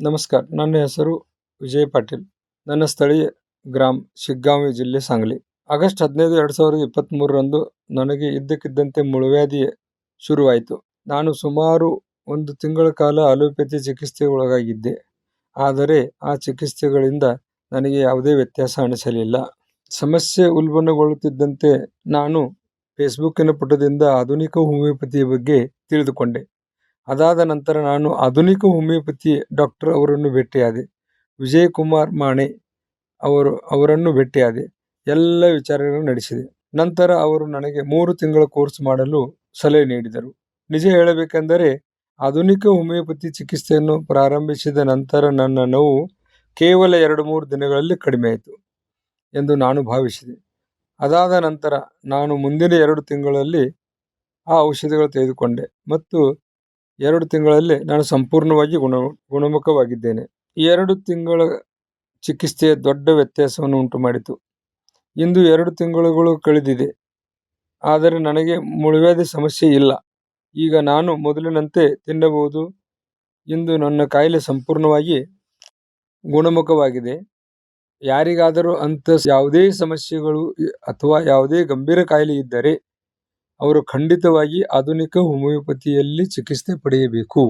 ನಮಸ್ಕಾರ. ನನ್ನ ಹೆಸರು ವಿಜಯ್ ಪಾಟೀಲ್. ನನ್ನ ಸ್ಥಳೀಯ ಗ್ರಾಮ ಶಿಗ್ಗಾಂವಿ ಜಿಲ್ಲೆ ಸಾಂಗ್ಲಿ. ಆಗಸ್ಟ್ ಹದಿನೈದು, ಎರಡು ಸಾವಿರದ ಇಪ್ಪತ್ತ್ಮೂರರಂದು ನನಗೆ ಇದ್ದಕ್ಕಿದ್ದಂತೆ ಮುಳುವ್ಯಾಧಿ ಶುರುವಾಯಿತು. ನಾನು ಸುಮಾರು ಒಂದು ತಿಂಗಳ ಕಾಲ ಅಲೋಪತಿ ಚಿಕಿತ್ಸೆ ಒಳಗಾಗಿದ್ದೆ. ಆದರೆ ಆ ಚಿಕಿತ್ಸೆಗಳಿಂದ ನನಗೆ ಯಾವುದೇ ವ್ಯತ್ಯಾಸ ಅನಿಸಲಿಲ್ಲ. ಸಮಸ್ಯೆ ಉಲ್ಬಣಗೊಳ್ಳುತ್ತಿದ್ದಂತೆ ನಾನು ಫೇಸ್ಬುಕ್ಕಿನ ಪುಟದಿಂದ ಆಧುನಿಕ ಹೋಮಿಯೋಪತಿಯ ಬಗ್ಗೆ ತಿಳಿದುಕೊಂಡೆ. ಅದಾದ ನಂತರ ನಾನು ಆಧುನಿಕ ಹೋಮಿಯೋಪತಿ ಡಾಕ್ಟರ್ ಅವರನ್ನು ಭೇಟಿಯಾದೆ. ವಿಜಯ್ ಕುಮಾರ್ ಮಾಣೆ ಅವರು, ಅವರನ್ನು ಭೇಟಿಯಾದೆ. ಎಲ್ಲ ವಿಚಾರಗಳನ್ನು ನಡೆಸಿದೆ. ನಂತರ ಅವರು ನನಗೆ ಮೂರು ತಿಂಗಳ ಕೋರ್ಸ್ ಮಾಡಲು ಸಲಹೆ ನೀಡಿದರು. ನಿಜ ಹೇಳಬೇಕೆಂದರೆ, ಆಧುನಿಕ ಹೋಮಿಯೋಪತಿ ಚಿಕಿತ್ಸೆಯನ್ನು ಪ್ರಾರಂಭಿಸಿದ ನಂತರ ನನ್ನ ನೋವು ಕೇವಲ ಎರಡು ಮೂರು ದಿನಗಳಲ್ಲಿ ಕಡಿಮೆಯಾಯಿತು ಎಂದು ನಾನು ಭಾವಿಸಿದೆ. ಅದಾದ ನಂತರ ನಾನು ಮುಂದಿನ ಎರಡು ತಿಂಗಳಲ್ಲಿ ಆ ಔಷಧಿಗಳು ತೆಗೆದುಕೊಂಡೆ ಮತ್ತು ಎರಡು ತಿಂಗಳಲ್ಲಿ ನಾನು ಸಂಪೂರ್ಣವಾಗಿ ಗುಣ, ಗುಣಮುಖವಾಗಿದ್ದೇನೆ. ಎರಡು ತಿಂಗಳ ಚಿಕಿತ್ಸೆ ದೊಡ್ಡ ವ್ಯತ್ಯಾಸವನ್ನು ಉಂಟುಮಾಡಿತು ಇಂದು ಎರಡು ತಿಂಗಳುಗಳು ಕಳೆದಿದೆ. ಆದರೆ ನನಗೆ ಮುಳುವ್ಯಾಧಿ ಸಮಸ್ಯೆ ಇಲ್ಲ. ಈಗ ನಾನು ಮೊದಲಿನಂತೆ ತಿನ್ನಬಹುದು. ಇಂದು ನನ್ನ ಕಾಯಿಲೆ ಸಂಪೂರ್ಣವಾಗಿ ಗುಣಮುಖವಾಗಿದೆ. ಯಾರಿಗಾದರೂ ಅಂಥ ಯಾವುದೇ ಸಮಸ್ಯೆಗಳು ಅಥವಾ ಯಾವುದೇ ಗಂಭೀರ ಕಾಯಿಲೆ ಇದ್ದರೆ ಅವರು ಖಂಡಿತವಾಗಿ ಆಧುನಿಕ ಹೋಮಿಯೋಪತಿಯಲ್ಲಿ ಚಿಕಿತ್ಸೆ ಪಡೆಯಬೇಕು.